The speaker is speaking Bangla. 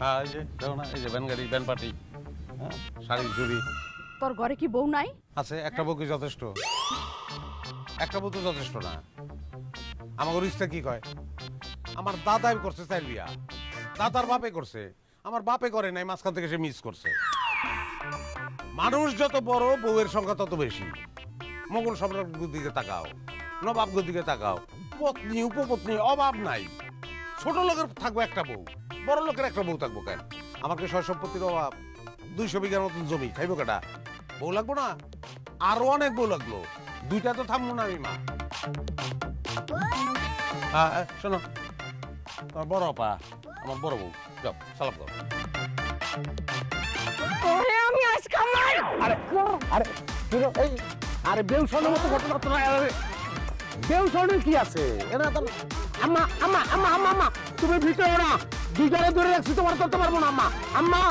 হ্যাঁ এই যে দেখো না এই যে ভ্যান গাড়ি ভ্যান পার্টি হ্যাঁ শাড়ি চুড়ি। তোর ঘরে কি বউ নাই? আছে একটা বউ কি যথেষ্ট? একটা বউ তো যথেষ্ট না। আমার ইচ্ছা কি কয়? আমার দাদাই করছে চাইল বিয়া। দাদার বাপে করছে। আমার বাপে করে নাই মাঝখান থেকে সে মিস করছে। মানুষ যত বড় বউয়ের সংখ্যা তত বেশি। মোগল সম্রাট দিকে তাকাও নবাব দিকে তাকাও। পত্নী উপপত্নী অভাব নাই। ছোট লোকের থাকব একটা বউ। বড় লোকের একটা বউ থাকব কেন? আমাকে সয় সম্পত্তির অভাব। দুইশো বিঘার মতন জমি খাইবো কেটা বউ লাগবো না? আরও অনেক বউ লাগল। দুইটা তো থামবো না আমি মা। শোনো। তোমার বড় আপা আমার বড় বউ। যাও সালাম করো আমি আরে আরে কি এই আরে বেউসনের মতো ঘটনা তো কি আছে? এরা তো আম্মা আম্মা আম্মা তুমি ভিতরে না দুজনে ধরে রাখছি তোমার করতে পারব না আম্মা। আম্মা।